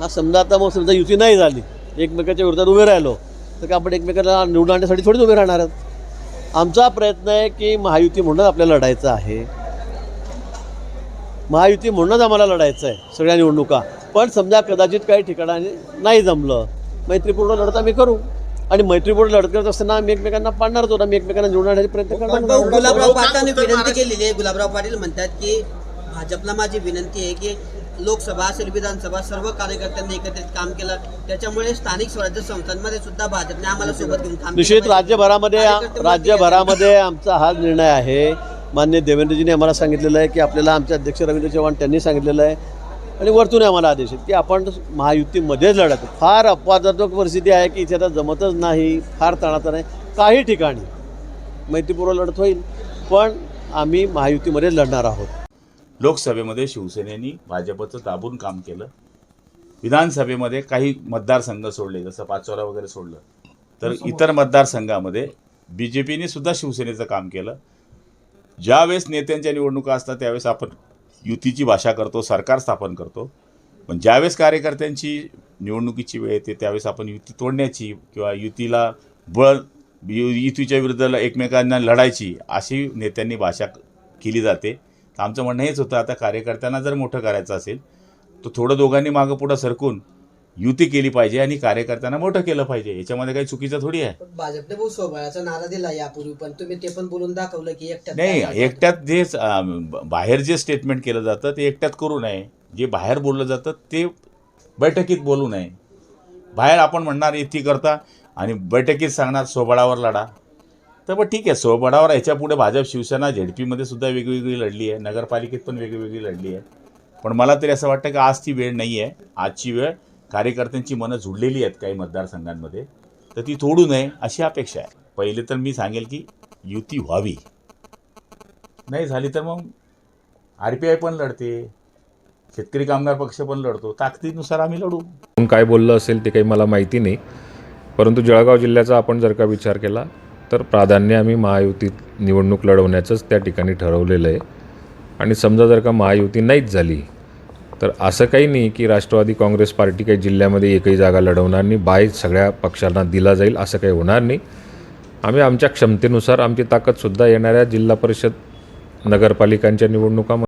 हा समजा आता मग समजा युती नाही झाली एकमेकाच्या विरोधात उभे राहिलो तर का आपण एकमेकाला निवडून आणण्यासाठी थोडीच उभे राहणार आहोत. आमचा प्रयत्न आहे की महायुती म्हणूनच आपल्याला लढायचं आहे. महायुती म्हणूनच आम्हाला लढायचं आहे सगळ्या निवडणुका. पण समजा कदाचित काही ठिकाणी नाही जमलं मैत्रीपूर्ण लढत आम्ही करू. आणि मैत्रीपूर्ण लढत करत असताना आम्ही एकमेकांना पाडणारच होतो आम्ही एकमेकांना निवडून आणण्याचे प्रयत्न करणार गुलाबराव पाटलांनी विनंती केलेली आहे. गुलाबराव पाटील म्हणतात की भाजपला माझी विनंती आहे की लोकसभा असेल विधानसभा सर्व कार्यकर्त्यांनी एकत्रित काम केलं. त्याच्यामुळे स्थानिक स्वराज्य संस्थांमध्ये सुद्धा भाजपने आम्हाला सोबत घेऊन काम निश्चित. राज्यभरामध्ये राज्यभरामध्ये आमचा हा निर्णय आहे. मान्य देवेंद्रजींनी आम्हाला सांगितलेलं आहे की आपल्याला आमचे अध्यक्ष रवींद्र चव्हाण त्यांनी सांगितलेलं आहे. आणि वरतून आम्हाला आदेश आहेत की आपण महायुतीमध्येच लढत. फार अपवादात्मक परिस्थिती आहे की इथे आता जमतच नाही फार तणाचा नाही. काही ठिकाणी मैत्रीपूर्व लढत होईल पण आम्ही महायुतीमध्येच लढणार आहोत. लोकसभेमध्ये शिवसेनेनी भाजपचं दाबून काम केलं. विधानसभेमध्ये काही मतदारसंघ सोडले जसं पाचोरा वगैरे सोडलं. तर इतर मतदारसंघामध्ये बी जे पीने सुद्धा शिवसेनेचं काम केलं. ज्यावेळेस नेत्यांच्या निवडणुका असतात त्यावेळेस आपण युतीची भाषा करतो सरकार स्थापन करतो. पण ज्यावेळेस कार्यकर्त्यांची निवडणुकीची वेळ येते त्यावेळेस आपण युती तोडण्याची किंवा युतीला बळ युतीच्या विरुद्ध एकमेकांना लढायची अशी नेत्यांनी भाषा केली जाते. आमचं म्हणणं हेच होतं आता कार्यकर्त्यांना जर मोठं करायचं असेल तर थोडं दोघांनी मागं पुढं सरकून युती केली पाहिजे आणि कार्यकर्त्यांना मोठं केलं पाहिजे. याच्यामध्ये काही चुकीचं थोडी आहे. भाजपने भाऊ नारा दिला यापूर्वी पण तुम्ही ते पण बोलून दाखवलं की एकट्यात नाही एकट्यात जे बाहेर जे स्टेटमेंट केलं जातं ते एकट्यात करू नये. जे बाहेर बोललं जातं ते बैठकीत बोलू नये. बाहेर आपण म्हणणार युती करता. आणि बैठकीत सांगणार सोबळावर लढा. तर मग ठीक आहे सोबडावर ह्याच्या पुढे भाजप शिवसेना झेडपीमध्ये सुद्धा वेगवेगळी लढली आहे नगरपालिकेत पण वेगवेगळी लढली आहे. पण मला तरी असं वाटतं की आज ती वेळ नाही आहे आजची वेळ कार्यकर्त्यांची मनं जुडलेली आहेत काही मतदारसंघांमध्ये. तर ती तोडू नये अशी अपेक्षा आहे. पहिले तर मी सांगेल की युती व्हावी. नाही झाली तर मग आर पी आय पण लढते शेतकरी कामगार पक्ष पण लढतो. ताकदीनुसार आम्ही लढू. काय बोललं असेल ते काही मला माहिती नाही. परंतु जळगाव जिल्ह्याचा आपण जर का विचार केला तर प्राधान्य आम्ही महायुतीत निवडणूक लढवण्याचंच त्या ठिकाणी ठरवलेलं आहे. आणि समजा जर का महायुती नाहीच झाली तर असं काही नाही की राष्ट्रवादी काँग्रेस पार्टी काही जिल्ह्यामध्ये एकही जागा लढवणार नाही बाय सगळ्या पक्षांना दिला जाईल असं काही होणार नाही. आम्ही आमच्या क्षमतेनुसार आमची ताकदसुद्धा येणाऱ्या जिल्हा परिषद नगरपालिकांच्या निवडणुकामध्ये